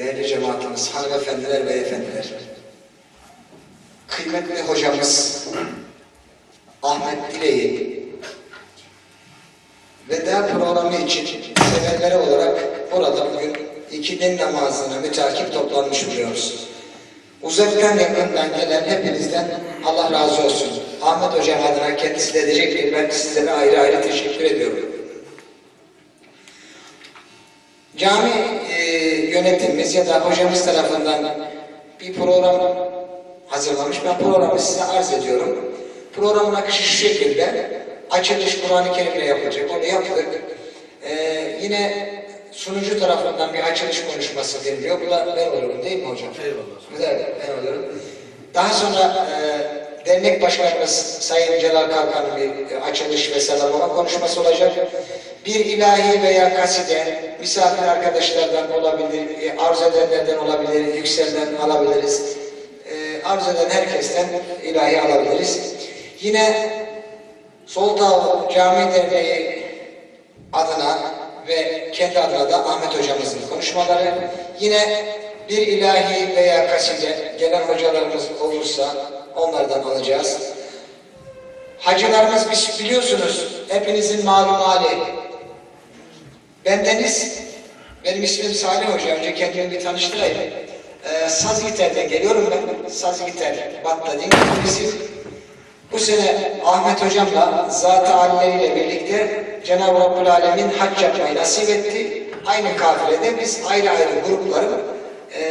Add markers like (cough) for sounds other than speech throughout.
değerli cemaatimiz, hanımefendiler, beyefendiler, kıymetli hocamız Ahmet Dileği veda programı için sevenleri olarak burada bugün ikinin namazını mütakip toplanmış buluyoruz. Uzaktan yakından gelen hepinizden Allah razı olsun. Ahmet Hocam adına kendisi de edecektir. Ben sizlere ayrı ayrı teşekkür ediyorum. Cami yönetimimiz ya da hocamız tarafından bir program hazırlamış. Ben programı size arz ediyorum. Programın akışı şu şekilde. Açılış Kur'an-ı Kerim'le yapılacak. Onu yaptık. E, yine sunucu tarafından bir açılış konuşması veriliyor. Bu da ben olurum değil mi hocam? Eyvallah. Güzel, ben olurum. Daha sonra e, dernek başkanımız Sayın Celal Kalkan'ın bir e, açılış ve selamlama konuşması olacak. Bir ilahi veya kaside, misafir arkadaşlardan olabilir, e, arzu edenlerden olabilir, yükselden alabiliriz. E, arzu eden herkesten ilahi alabiliriz. Yine Soltağ Cami Derneği adına ve kendi adına da Ahmet hocamızın konuşmaları. Yine bir ilahi veya kaside gelen hocalarımız olursa onlardan alacağız. Hacılarımız biz biliyorsunuz hepinizin malum hali. Bendeniz, benim ismim Salih Hoca. Önce kendimi bir tanıştırayım. Ee, saz gitarda geliyorum ben. Saz gitar, batta din isim. Bu sene Ahmet Hocam'la zat-ı alileriyle birlikte Cenab-ı Rabbül Alemin hac yapmayı nasip etti. Aynı kafilede biz ayrı ayrı grupların e,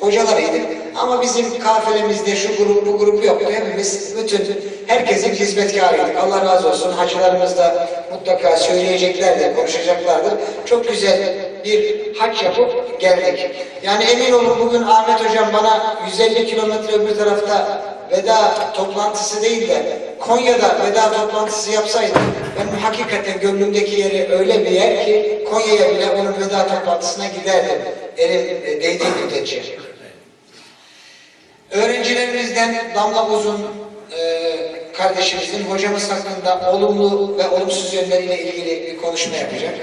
hocalarıydık. Ama bizim kafilemizde şu grup bu grup yoktu. Hepimiz bütün herkesin hizmetkarıydık. Allah razı olsun. Hacılarımız da mutlaka söyleyeceklerdir, konuşacaklardır. Çok güzel bir hac yapıp geldik. Yani emin olun bugün Ahmet Hocam bana 150 kilometre öbür tarafta veda toplantısı değil de Konya'da veda toplantısı yapsaydım ben hakikaten gönlümdeki yeri öyle bir yer ki Konya'ya bile onun veda toplantısına giderdim. Elim e, değdiği müddetçe. Öğrencilerimizden Damla Uzun e, kardeşimizin hocamız hakkında olumlu ve olumsuz yönleriyle ilgili bir konuşma yapacak.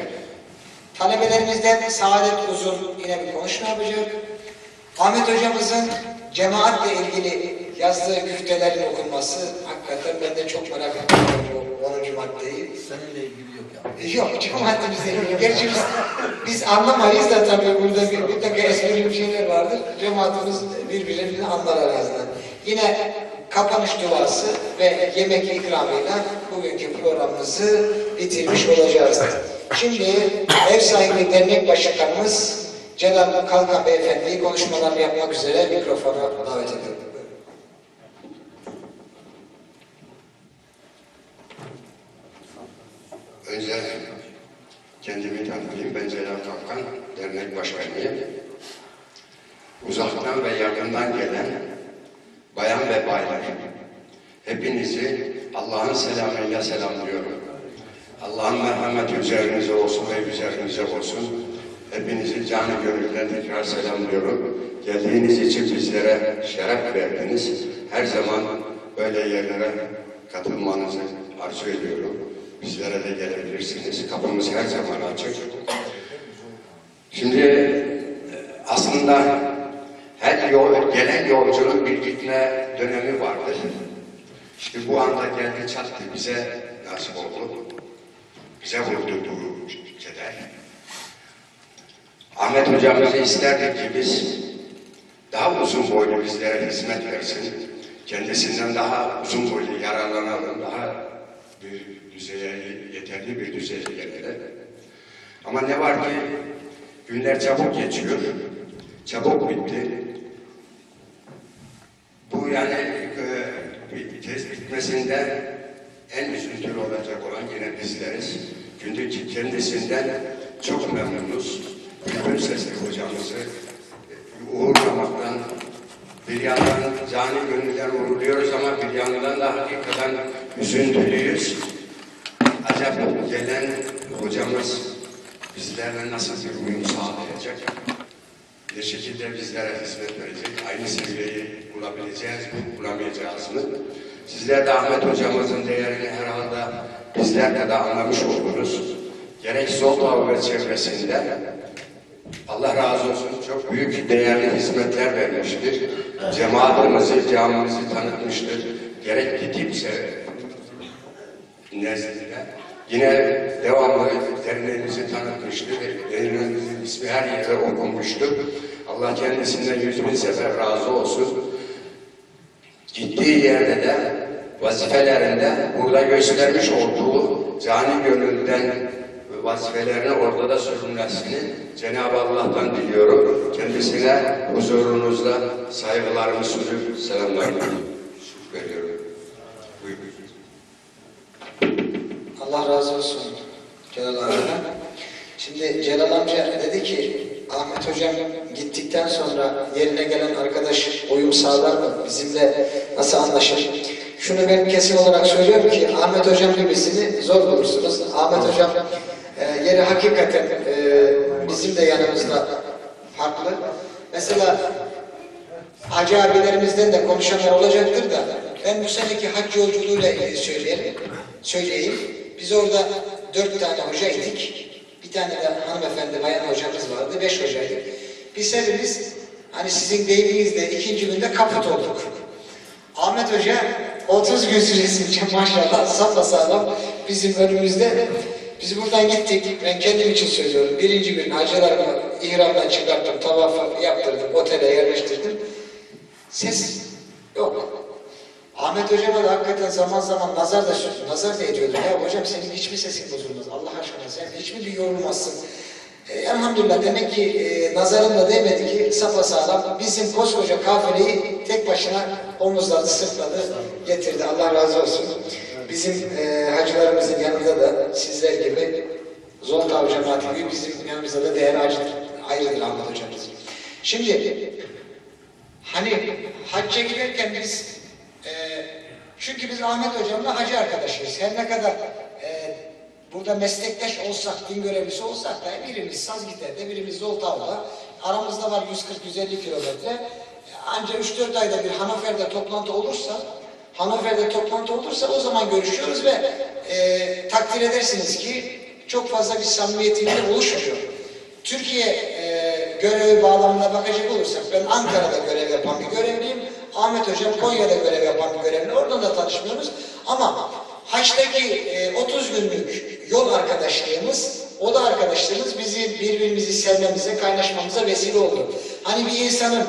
Talebelerimizden Saadet Uzun yine bir konuşma yapacak. Ahmet hocamızın cemaatle ilgili yazdığı güftelerin okunması hakikaten ben de çok merak ediyorum bu 10. maddeyi. Seninle ilgili yok. Yok cemaatimizle ilgili. Gerçi biz, biz anlamayız da tabii burada bir, bir takım esprili şeyler vardır. Cemaatimiz birbirlerini anlar araziden. Yine kapanış duası ve yemek ikramıyla bugünkü programımızı bitirmiş olacağız. Şimdi ev sahibi dernek başkanımız Celal Kalkan Beyefendi'yi konuşmalarını yapmak üzere mikrofona davet ediyorum. Önce kendimi tanıtayım. Ben Celal Kalkan, dernek başkanıyım. Uzaktan ve yakından gelen bayan ve baylar, hepinizi Allah'ın selamıyla selamlıyorum. Allah'ın merhameti üzerinize olsun ve üzerinize olsun. Hepinizi canı gönülden tekrar selamlıyorum. Geldiğiniz için bizlere şeref verdiniz. Her zaman böyle yerlere katılmanızı arzu ediyorum. Bizlere de gelebilirsiniz. Kapımız her zaman açık. Şimdi e, aslında her yol, gelen yolcunun bir gitme dönemi vardır. İşte bu anda geldi çattı bize nasip oldu. Bize vurdu bu keder. Ahmet hocamızı isterdik ki biz daha uzun boylu bizlere hizmet versin. Kendisinden daha uzun boylu yararlanalım, daha bir düzeye, yeterli bir düzeye gelelim. Ama ne var ki günler çabuk geçiyor, çabuk bitti. Bu yani e, tez bitmesinde en üzüntülü olacak olan yine bizleriz. Çünkü kendisinden çok memnunuz. Bülbül sesli hocamızı e, uğurlamaktan Bir yandan cani gönülden uğurluyoruz ama bir yandan da hakikaten üzüntülüyüz. Acaba gelen hocamız bizlerle nasıl bir uyum sağlayacak? Bir şekilde bizlere hizmet verecek. Aynı seviyeyi bulabileceğiz mi, bulamayacağız mı? Sizler de Ahmet hocamızın değerini herhalde bizler de, anlamış oluruz. Gerek Zoltava ve çevresinde Allah razı olsun çok büyük değerli hizmetler vermiştir. Cemaatimizi, camimizi tanıtmıştır. Gerek gidipse nezdinde yine devamlı derneğimizi tanıtmıştır. Derneğimizin ismi her yerde okunmuştur. Allah kendisinden yüz bin sefer razı olsun. Gittiği yerde de vazifelerinde burada göstermiş olduğu cani gönülden vazifelerini orada da sürülmesini Cenab-ı Allah'tan diliyorum. Kendisine huzurunuzda saygılarımı sunup selamlarımı veriyorum. Allah razı olsun Celal amcadan. Şimdi Celal amca dedi ki Ahmet hocam gittikten sonra yerine gelen arkadaş uyum sağlar mı? Bizimle nasıl anlaşır? Şunu ben kesin olarak söylüyorum ki Ahmet hocam gibisini zor bulursunuz. Ahmet hocam e, yeri hakikaten e, bizim de yanımızda farklı. Mesela Hacı de konuşanlar olacaktır da ben bu seneki hac yolculuğuyla ilgili söyleyelim, söyleyeyim. Biz orada dört tane hocaydık. Bir tane de hanımefendi bayan hocamız vardı. Beş hocaydık. Biz hepimiz hani sizin deyiminizle ikinci günde kaput olduk. Ahmet Hoca 30 gün süresince (laughs) maşallah sapasağlam bizim önümüzde. Biz buradan gittik. Ben kendim için söylüyorum. Birinci gün hacılarımı ihramdan çıkarttım, tavafı yaptırdım, otele yerleştirdim. Ses yok. Ahmet hocama da hakikaten zaman zaman nazar da nazar da ediyordu. Ya hocam senin hiç mi sesin bozulmaz? Allah aşkına sen hiç mi yorulmazsın? E, elhamdülillah demek ki e, nazarın da değmedi ki sapasağlam bizim koskoca kafileyi tek başına omuzladı, sırtladı, getirdi. Allah razı olsun. Bizim e, hacılarımızın yanında da sizler gibi Zoltav cemaati gibi bizim yanımızda da değer ayrıdır, ayrıdır Ahmet hocamız. Şimdi Hani hacca giderken biz çünkü biz Ahmet hocamla hacı arkadaşıyız. Her ne kadar e, burada meslektaş olsak, din görevlisi olsak da birimiz Sazgiter'de, birimiz Zoltav'da. Aramızda var 140-150 kilometre. Ancak 3-4 ayda bir Hanover'de toplantı olursa, Hanover'de toplantı olursa o zaman görüşüyoruz ve e, takdir edersiniz ki çok fazla bir samimiyetimiz oluşmuyor. Türkiye e, görevi bağlamına bakacak olursak ben Ankara'da görev yapan bir görevliyim. Ahmet Hocam Konya'da görev yapan bir görevli. Oradan da tanışmıyoruz. Ama Haç'taki e, 30 günlük yol arkadaşlığımız, o da arkadaşlığımız bizi birbirimizi sevmemize, kaynaşmamıza vesile oldu. Hani bir insanın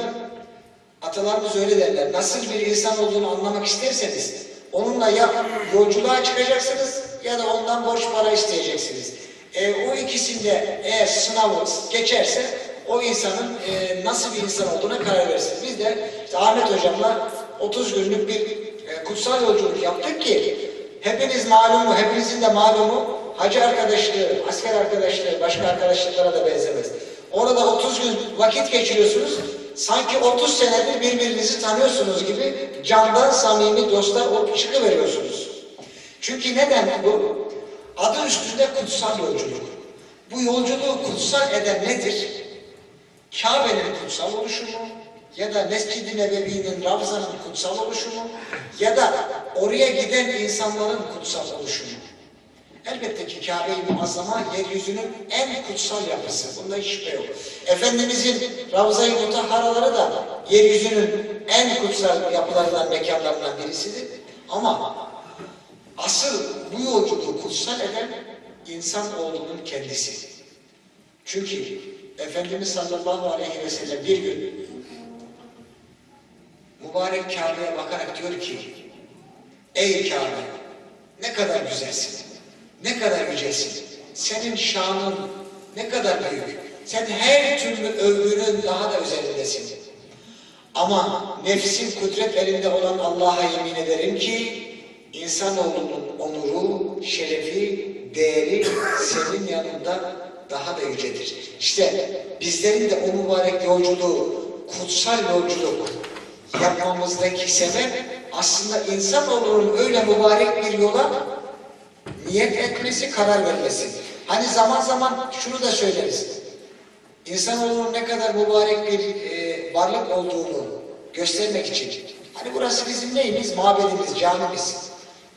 Atalarımız öyle derler. Nasıl bir insan olduğunu anlamak isterseniz onunla ya yolculuğa çıkacaksınız ya da ondan borç para isteyeceksiniz. E, o ikisinde eğer sınavı geçerse o insanın e, nasıl bir insan olduğuna karar verirsiniz. Biz de işte Ahmet Hocam'la 30 günlük bir e, kutsal yolculuk yaptık ki hepiniz malumu, hepinizin de malumu hacı arkadaşlığı, asker arkadaşlığı, başka arkadaşlıklara da benzemez. Orada 30 gün vakit geçiriyorsunuz. Sanki 30 senedir birbirinizi tanıyorsunuz gibi candan samimi dostlar olup çıkıveriyorsunuz. Çünkü neden bu? Adı üstünde kutsal yolculuk. Bu yolculuğu kutsal eden nedir? Kabe'nin kutsal oluşumu ya da Mescid-i Nebevi'nin Ravza'nın kutsal oluşumu ya da oraya giden insanların kutsal oluşumu. Elbette ki Kabe-i Muazzama yeryüzünün en kutsal yapısı. Bunda hiç şüphe yok. Efendimizin Ravza-i Mutahharaları da yeryüzünün en kutsal yapılarından, mekanlarından birisidir. Ama asıl bu yolculuğu kutsal eden insan olduğunun kendisi. Çünkü Efendimiz sallallahu aleyhi ve sellem bir gün mübarek Kabe'ye bakarak diyor ki Ey Kabe ne kadar güzelsin, ne kadar yücesin, senin şanın ne kadar büyük, sen her türlü övgünün daha da üzerindesin. Ama nefsin kudret elinde olan Allah'a yemin ederim ki insanoğlunun onuru, şerefi, değeri senin yanında daha da yücedir. İşte bizlerin de o mübarek yolculuğu, kutsal yolculuk yapmamızdaki sebep aslında insanoğlunun öyle mübarek bir yola niyet etmesi, karar vermesi. Hani zaman zaman şunu da söyleriz. İnsanoğlunun ne kadar mübarek bir e, varlık olduğunu göstermek için. Hani burası bizim neyimiz? Mabedimiz, camimiz.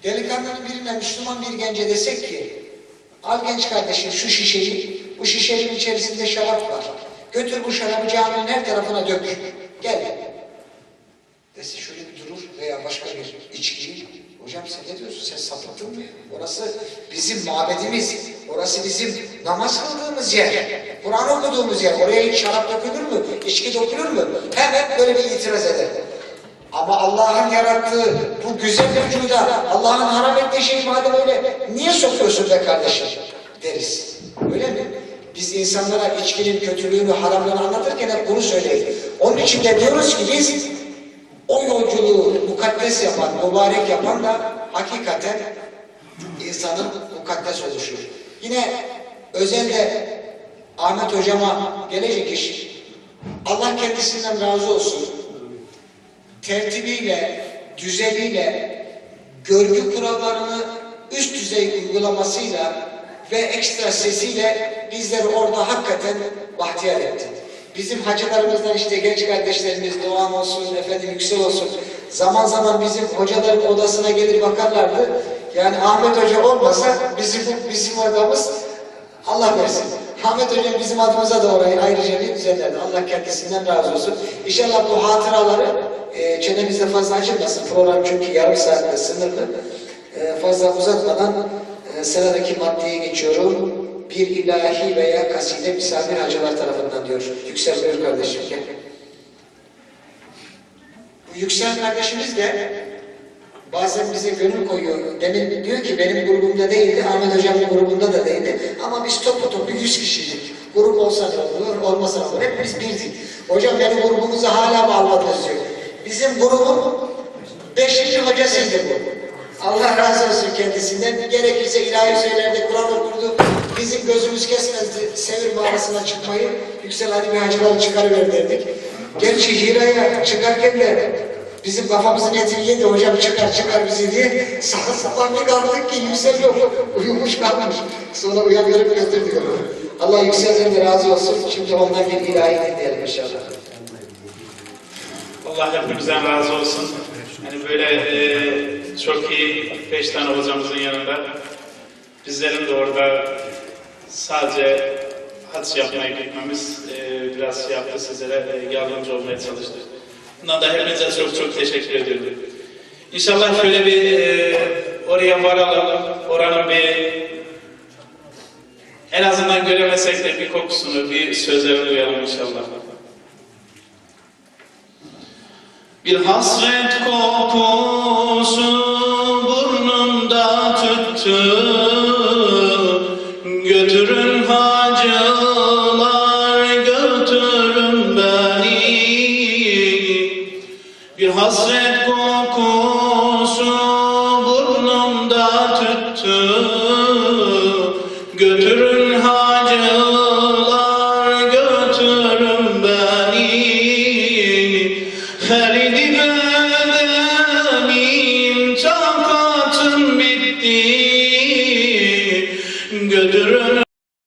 Delikanlının birine, Müslüman bir gence desek ki, al genç kardeşim şu şişeyi, bu şişenin içerisinde şarap var. Götür bu şarabı caminin her tarafına dök. Gel. Dese şöyle bir durur veya başka bir içkiyi. Hocam sen ne diyorsun? Sen sapıttın mı? Orası bizim mabedimiz. Orası bizim namaz kıldığımız yer. Kur'an okuduğumuz yer. Oraya hiç şarap dökülür mü? İçki dökülür mü? Hemen böyle bir itiraz eder. Ama Allah'ın yarattığı bu güzel vücuda Allah'ın haram ettiği şeyi madem öyle niye sokuyorsun be kardeşim deriz. Öyle mi? Biz insanlara içkinin kötülüğünü, haramlığını anlatırken hep bunu söyleyiz. Onun için de diyoruz ki biz o yolculuğu mukaddes yapan, mübarek yapan da hakikaten insanın mukaddes oluşur. Yine özelde Ahmet hocama gelecek iş. Allah kendisinden razı olsun. Tertibiyle, düzeniyle, görgü kurallarını üst düzey uygulamasıyla ve ekstra sesiyle bizleri orada hakikaten bahtiyar etti. Bizim hacılarımızdan işte genç kardeşlerimiz Doğan olsun, efendim Yüksel olsun. Zaman zaman bizim hocaların odasına gelir bakarlardı. Yani Ahmet Hoca olmasa bizim bizim odamız Allah versin. Ahmet Hocam bizim adımıza da orayı ayrıca bir düzenlerdi. Allah kendisinden razı olsun. İnşallah bu hatıraları e, çenemizde fazla açılmasın. Program çünkü yarım saatte sınırlı. E, fazla uzatmadan e, sıradaki maddeye geçiyorum. Bir ilahi veya kaside misafir hacılar tarafından diyor. Yüksel buyur kardeşim gel. Bu Yüksel kardeşimiz de bazen bize gönül koyuyor. Demin diyor ki benim grubumda değildi, Ahmet Hocam'ın grubunda da değildi. Ama biz topu topu 100 kişiydik. Grup olsa ne olur, olmasa ne olur. Hepimiz birdik. Hocam benim grubumuzu hala mı almadınız diyor. Bizim grubun beşinci hocasıydı bu. Allah razı olsun kendisinden. Gerekirse ilahi söylerde Kur'an okurdu. Bizim gözümüz kesmezdi Sevir mağarasına çıkmayı. Yüksel hadi bir hacıları çıkarıver derdik. Gerçi Hira'ya çıkarken de bizim kafamızın etini yedi hocam çıkar çıkar bizi diye sapan bir kaldık ki Yüksel yok. Uyumuş kalmış. Sonra uyanıyorum götür diyor. Allah Yüksel'den de razı olsun. Şimdi ondan bir ilahi dinleyelim inşallah. Allah hepimizden razı olsun. Yani böyle e, çok iyi beş tane hocamızın yanında bizlerin de orada sadece hac yapmaya gitmemiz e, biraz şey yaptı sizlere e, yardımcı olmaya çalıştık. Bundan da hepinize çok çok teşekkür ediyorum. İnşallah şöyle bir e, oraya varalım, oranın bir en azından göremesek de bir kokusunu, bir sözlerini duyalım inşallah. Bir hasret kokusu burnumda tüttü. Götürün hacılar götürün beni. Bir hasret